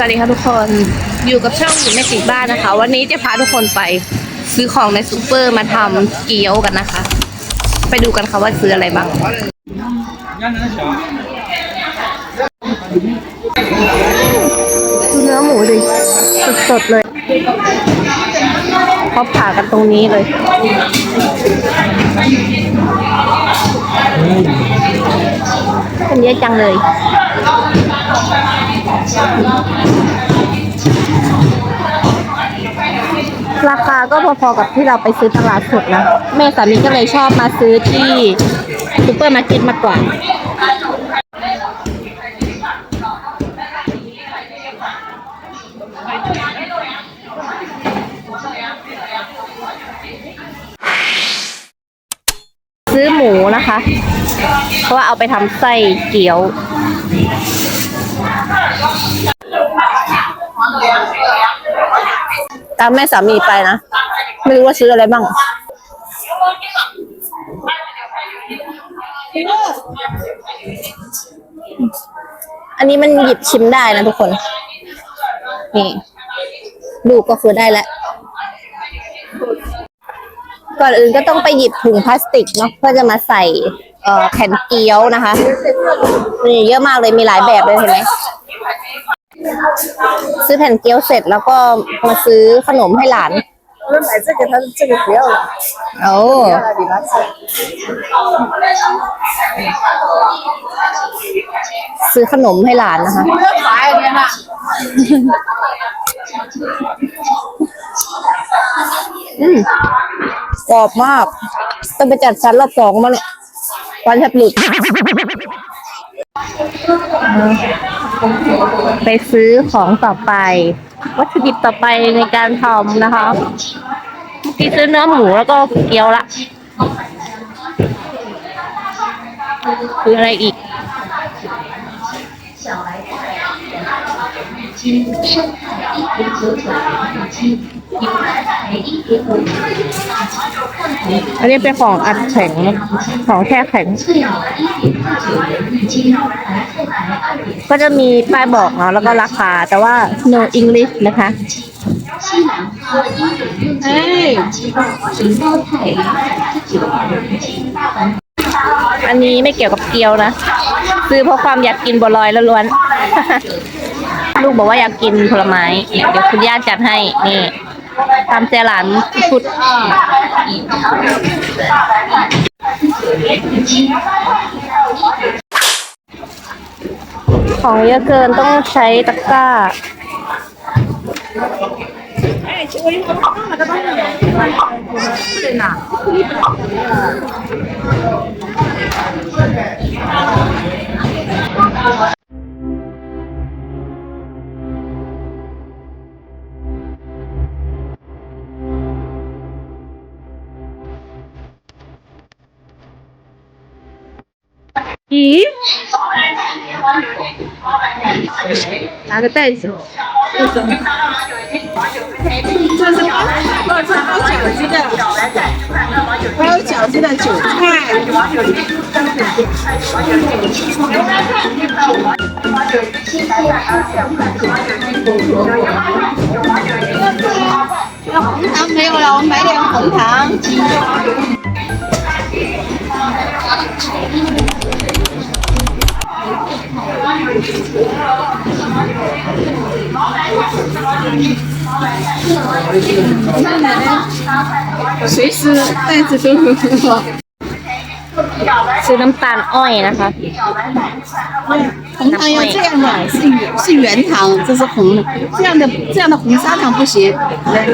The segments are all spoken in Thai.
สวัสดีค่ะทุกคนอยู่กับช่องหญิงแม่ติดบ้านนะคะ วันนี้จะพาทุกคนไปซื้อของในซูเปอร์มาทำเกี๊ยวกันนะคะ ไปดูกันค่ะว่าซื้ออะไรบ้างดูเนื้อหมูดิสดๆเลยเขาผ่ากันตรงนี้เลยเป็นเยอะจังเลย ราคาก็พอๆกับที่เราไปซื้อตลาดสดนะ แม่สามีก็เลยชอบมาซื้อที่ซูเปอร์มาร์เก็ตมากกว่าซื้อหมูนะคะ เพราะว่าเอาไปทำไส้เกี๊ยว ตามแม่สามีไปนะ ไม่รู้ว่าซื้ออะไรบ้าง อันนี้มันหยิบชิมได้นะทุกคน นี่ลูก็คือได้แล้ว ก่อนอื่นก็ต้องไปหยิบถุงพลาสติกเนาะเพื่อจะมาใส่ แผ่นเกี๊ยวนะคะนี่เยอะมากเลยมีหลายแบบเลยเห็นไหม ซื้อแผ่นเกี๊ยวเสร็จแล้วก็มาซื้อขนมให้หลาน 我们买这个，他这个不要了， โอ้ 要了你拿去。 ซื้อขนมให้หลานนะคะ 不要罚呀，天呐！ อืมกรอบมาก ต้องไปจัดชั้นรอบสองมาเนี่ย วันแทบหลุดไปซื้อของต่อไป วัตถุดิบต่อไปในการทำนะคะเมื่อกี้ซื้อเนื้อหมูแล้วก็เกี๊ยวละซื้ออะไรอีกอัน นี้เป็นของอัดแข็ง ของแช่แข็ง ก็จะมีป้ายบอกเนาะแล้วก็ราคา แต่ว่า no English นะคะ哎，อันนี้ไม่เกี่ยวกับเกี๊ยวนะ ซื้อเพราะความอยากกินบัวลอยล้วนๆลูกบอกว่าอยากกินผลไม้เนี่ยเดี๋ยวคุณย่าจัดให้ นี่ ตามใจหลานพุดของเยอะเกินต้องใช้ตะกร้า 咦？拿个袋子。这是包包是包饺子。的，包饺子。的韭菜。红糖没有了，我们买点红糖。随时袋子都很好。 ซื้อน้ำตาลอ้อยนะคะ 红糖要这样的，是圆是圆糖，这是红的，这样的这样的红砂糖不行，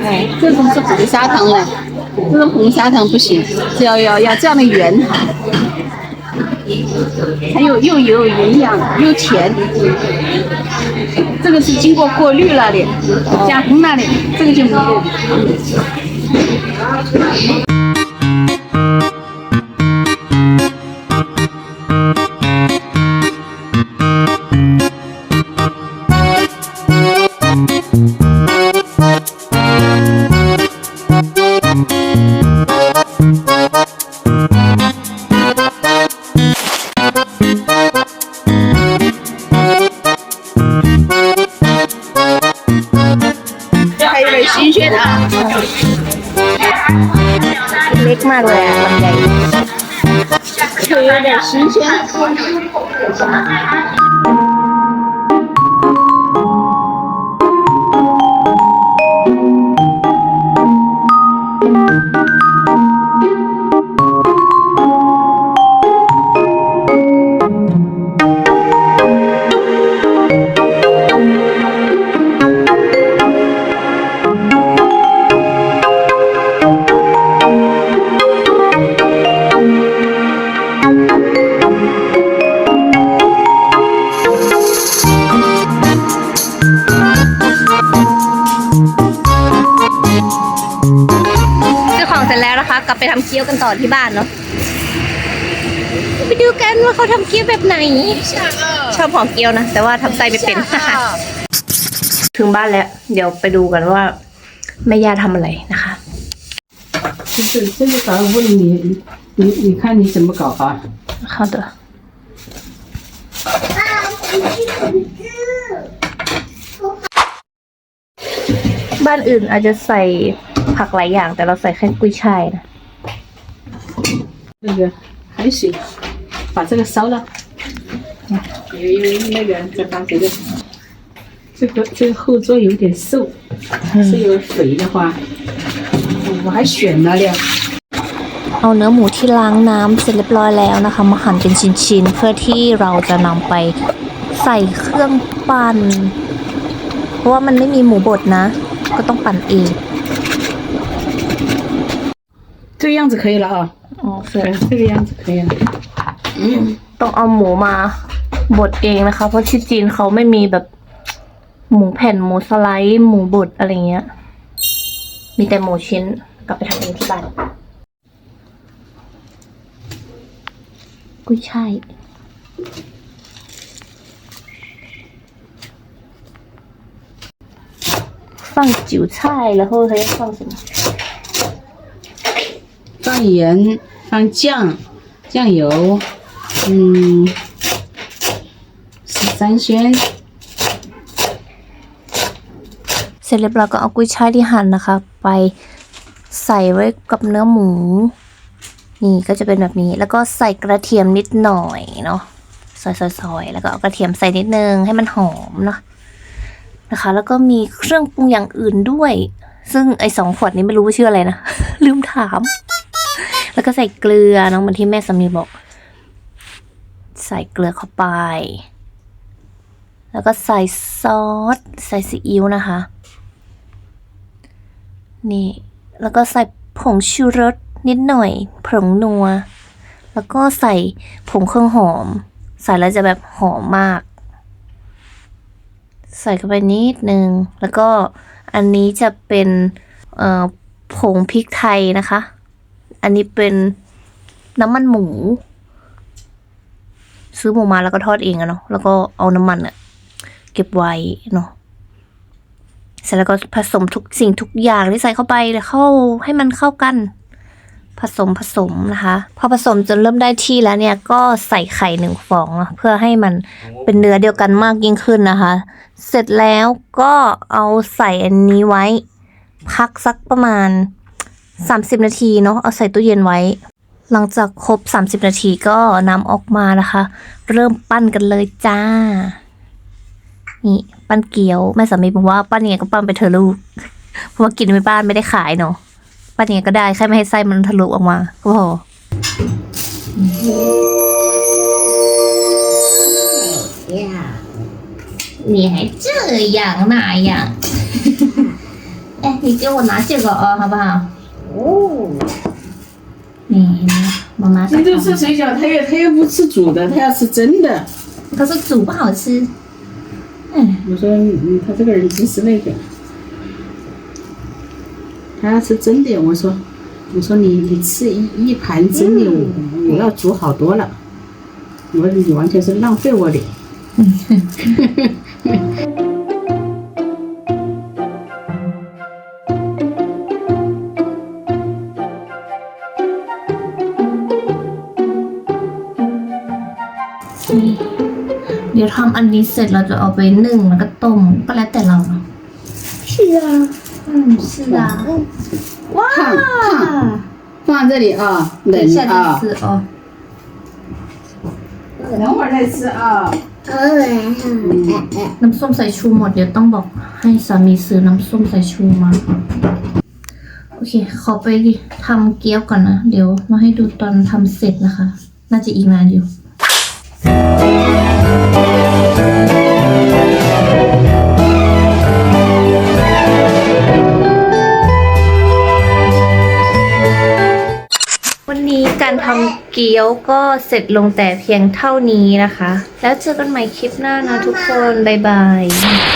哎，这种是红砂糖了，这种红砂糖不行，是要要要这样的圆糖， 还有又有营养又甜，这个是经过过滤了的，加工了的，这个就没有。新鲜的，嗯。嗯过呀，有点新鲜。 ไปทำเกี๊ยวกันต่อที่บ้านเนาะไปดูกันว่าเขาทำเกี๊ยวแบบไหน ชอบของเกี๊ยวนะ แต่ว่าทำไส้ไม่เป็น ถึงบ้านแล้ว เดี๋ยวไปดูกันว่าแม่ย่าทำอะไรนะคะ 就是这个早上问你，你你看你怎么搞啊？好的。บ้านอื่นอาจจะใส่ผักหลายอย่าง แต่เราใส่แค่กุ้ยช่ายนะ 那个海水，把这个烧了。有有那个再把这个，这个这个后座有点瘦，是有点肥的话，我还选了了。 เอาเนื้อหมูที่ล้างน้ำเสร็จเรียบร้อยแล้วนะคะ มาหั่นเป็นชิ้นๆ เพื่อที่เราจะนำไปใส่เครื่องปั่น เพราะว่ามันไม่มีหมูบดนะ ก็ต้องปั่นเอง 这个样子可以了啊， อ๋อเสร็ 对 จ，这个样子可以了。 ต้องเอาหมูมาบดเองนะคะ เพราะที่จีนเขาไม่มีแบบหมูแผ่นหมูสไลด์ หมูบดอะไรเงี้ย มีแต่หมูชิ้นกลับไปทำเองที่บ้านกุ้ยช่าย放韭菜，然后还要放什么？ 放盐，放酱，酱油，嗯，十三鲜， เสร็จเรียบร้อยก็เอากุ้ยช่ายที่หั่นนะคะ ไปใส่ไว้กับเนื้อหมู นี่ก็จะเป็นแบบนี้ แล้วก็ใส่กระเทียมนิดหน่อยเนาะซอยๆๆแล้วก็เอากระเทียมใส่นิดนึงให้มันหอมเนาะนะคะ แล้วก็มีเครื่องปรุงอย่างอื่นด้วย ซึ่งไอ้สองขวดนี้ไม่รู้ว่าชื่ออะไรนะ ลืมถาม แล้วก็ใส่เกลือเนาะเหมือนที่แม่สามีบอก ใส่เกลือเข้าไป แล้วก็ใส่ซอสใส่ซีอิ๊วนะคะ นี่ แล้วก็ใส่ผงชูรสนิดหน่อย ผงนัว แล้วก็ใส่ผงเครื่องหอม ใส่แล้วจะแบบหอมมาก ใส่เข้าไปนิดนึง แล้วก็อันนี้จะเป็นผงพริกไทยนะคะ อันนี้เป็นน้ำมันหมู ซื้อหมูมาแล้วก็ทอดเองอะเนาะแล้วก็เอาน้ำมันอะเก็บไว้เนาะเสร็จแล้วก็ผสมทุกสิ่งทุกอย่างที่ใส่เข้าไปเข้าให้มันเข้ากัน ผสมผสมนะคะพอผสมจนเริ่มได้ที่แล้วเนี่ยก็ใส่ไข่หนึ่งฟองเนอะเพื่อให้มันเป็นเนื้อเดียวกันมากยิ่งขึ้นนะคะ เสร็จแล้วก็เอาใส่อันนี้ไว้ พักสักประมาณ 30 นาทีเนาะเอาใส่ตู้เย็นไว้ หลังจากครบ 30 นาทีก็นำออกมานะคะ เริ่มปั้นกันเลยจ้า นี่ปั้นเกี๊ยวแม่สามีบอกว่าปั้นยังไงก็ปั้นไปเถอะลูก เพราะว่ากินไม่บ้านไม่ได้ขายเนาะปั้นยังไงก็ได้แค่ไม่ให้ไส้มันทะลุออกมาก็พอ你还这样那样？哎，你给我拿这个哦，好不好？ 哦，你妈妈这就吃水饺，他又他又不吃煮的，他要吃蒸的。可是煮不好吃。嗯，我说，嗯，他这个人真是那个，他要吃蒸的。我说，我说你你吃一一盘蒸的，我我要煮好多了。我说你完全是浪费我的。เดี๋ยวทำอันนี้เสร็จเราจะเอาไปนึ่งแล้วก็ต้มก็แล้วแต่เราเนาะ 是啊，嗯 嗯，是啊。哇，放这里啊，等一下冷啊再，吃哦。等会儿再吃啊。 น้ำส้มสายชูหมดเดี๋ยวต้องบอกให้สามีซื้อน้ำส้มสายชูมา โอเค ขอไปทำเกี๊ยวก่อนนะ เดี๋ยวมาให้ดูตอนทำเสร็จนะคะ น่าจะอีกนานอยู่ เกี๊ยวก็เสร็จลงแต่เพียงเท่านี้นะคะ แล้วเจอกันใหม่คลิปหน้านะทุกคน บ๊ายบาย